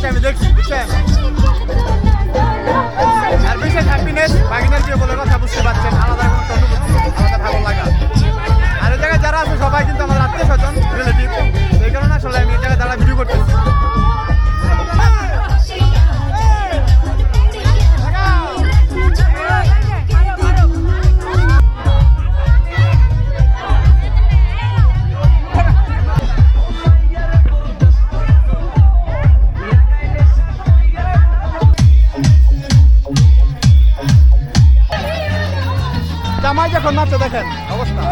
আছে আমি দেখছি জামাই যখন নাচে দেখেন অবস্থা।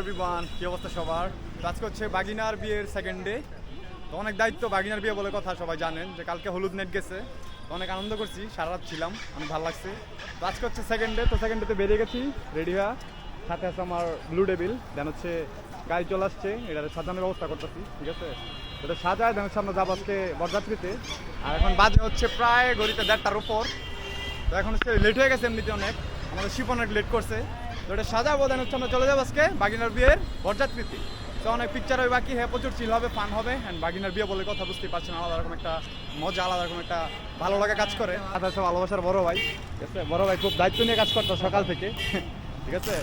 এভরিওয়ান কি অবস্থা সবার? তো আজকে হচ্ছে বাগিনার বিয়ের সেকেন্ড ডে তো অনেক দায়িত্ব বাগিনার বিয়ে বলে কথা সবাই জানেন, যে কালকে হলুদ নেট গেছে। তো অনেক আনন্দ করছি, সারা রাত ছিলাম, অনেক ভালো লাগছে। তো আজকে হচ্ছে সেকেন্ড ডে তো সেকেন্ড ডেতে বেরিয়ে গেছি রেডি হওয়া সাথে আছে আমার ব্লু ডেবিল দেন হচ্ছে গাড়ি চলে আসছে এটা সাজানোর ব্যবস্থা করতেছি, ঠিক আছে? এটা সাজায় দেন হচ্ছে আমরা যাব আজকে বরযাত্রীতে। আর এখন বাজে হচ্ছে প্রায় ঘড়িতে দেড়টার উপর। তো এখন হচ্ছে লেট হয়ে গেছে এমনিতে অনেক। আমাদের শিপ অনেক লেট করছে। তো এটা সাজাবো দেন হচ্ছে আমরা চলে যাব আজকে বাগিনার বিয়ের বরযাত্রীতে তো অনেক পিকচার হবে বাকি হ্যাঁ প্রচুর চিল হবে ফান হবে অ্যান্ড বাগিনার বিয়ে বলে কথা বুঝতেই পারছেন আলাদা রকম একটা মজা আলাদা রকম একটা ভালো লাগা কাজ করে আদা সব ভালোবাসার বড় ভাই ঠিক আছে বড় ভাই খুব দায়িত্ব নিয়ে কাজ করতো সকাল থেকে ঠিক আছে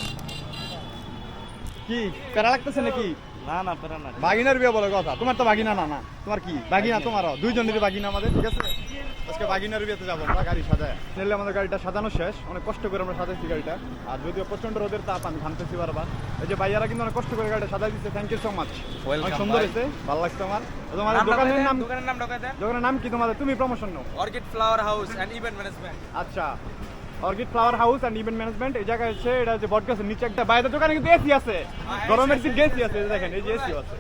কি? প্যারা লাগতেছে নাকি? না না পেরা না বাগিনার বিয়ে বলে কথা। তোমার তো বাগিনা না না। তোমার কি? বাগিনা তোমারও? দুইজনেরই বাগিনা আমাদের ঠিক আছে? আজকে বাগিনার বিয়েতে যাব আমরা গাড়ি সাজায়। নিলে আমাদের গাড়িটা সাজানো শেষ। অনেক কষ্ট করে আমরা সাজাইছি গাড়িটা। আর যদিও প্রচণ্ড রোদের তাপ আমি ঘামতেছি বারবার। এই যে ভাইয়ারা কিন্তু অনেক কষ্ট করে গাড়িটা সাজাই দিচ্ছে থ্যাংক ইউ সো মাচ অনেক সুন্দর হয়েছে। ভালো লাগছে আমার। তো তোমাদের দোকানের নাম দোকানের নাম দোকানের নাম কি তোমাদের? তুমি promotion now. Orchid flower house and event management. আচ্ছা। Orchid flower house and event management এই জায়গায় হচ্ছে এটা হচ্ছে বটগাছের নিচে একটা বাইরের দোকানে কিন্তু এসি আছে। গরমের দিক এসি আছে দেখেন এই যে এসি আছে।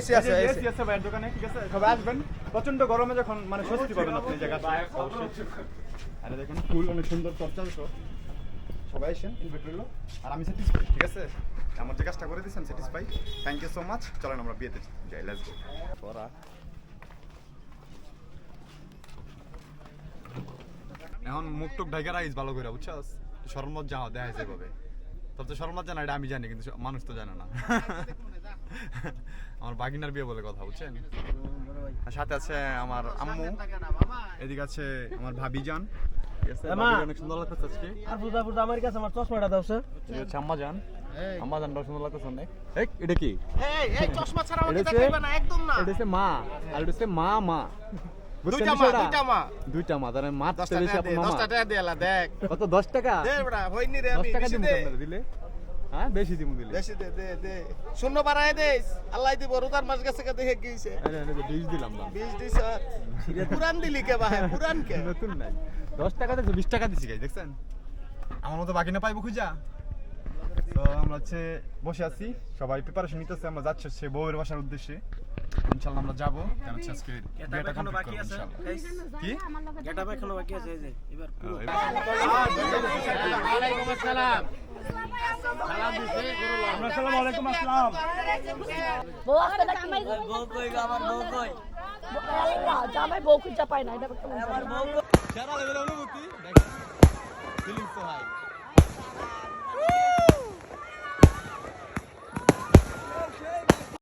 এসি আছে এসি আছে ভাইয়ের দোকানে ঠিক আছে? সবাই আসবেন প্রচণ্ড গরমে যখন মানে স্বস্তি পাবেন আপনি এই আরে দেখুন ফুল অনেক সুন্দর চর্চাংশ সবাই আসেন ইনভাইট রইল। আর আমি স্যাটিসফাই ঠিক আছে? আমার যে কাজটা করে দিয়েছেন satisfy thank you so much চলেন আমরা বিয়েতে যাই লেটস গো এখন মুখ টুক ঢাকা রাখিস ভালো করে বুঝছস? শরমত যা দেখা যায় ভাবে সবচেয়ে শরমত জানা এটা আমি জানি কিন্তু মানুষ তো জানে না। আমার বাগিনার বিয়ে বলে কথা বুঝছেন? সাথে আছে আমার আম্মু। এদিকে আছে আমার ভাবি অনেক সুন্দর লাগতেছে আজকে। আর বুঝা বুঝা আমার কাছে আমার চশমাটা দাও স্যার। আম্মা জান। আম্মা জানটাও সুন্দর লাগতেছে অনেক। এই, এটা কি? এই এই চশমা ছাড়া আমাকে হচ্ছে- দেখাইবা না একদম না। এটা হচ্ছে মা আর এটা মা মা। দুইটা মা দুইটা মা। দুইটা মা তার মা বেশি আপনার দে মামা। দশটা টাকা দিয়ে দেখ। কত দশ টাকা? দে বড়া হইনি রে দশ আমি টাকা বেশি দিব দে। আপনারা দিলে? হ্যাঁ বেশি দিব দিলে। বেশি দে দে দে। শূন্য বাড়ায় দেস আল্লাহ দিব রোজার মাস গেছে কে দেখে গিয়েছে আরে আরে বিশ দিলাম না পুরান দিলি কে ভাই পুরান কে? নতুন নাই। টাকা টাকা দিছি দেখছেন? আমার মতো বাকি না পাইবো খুঁজা? তো আমরা হচ্ছে বসে আছি সবাই প্রিপারেশন নিতেছে আমরা যাচ্ছি হচ্ছে বউয়ের বাসার উদ্দেশ্যে। ইনশাল্লাহ আমরা যাব কেন হচ্ছে আজকে বিয়েটা এখনও বাকি করব আছে? কি? গেট এখনও বাকি আছে এই যে এবার পুরো। আলাইকুম। আসসালাম জামাই বউ খুঁজে পায় না এটা অনুভূতি।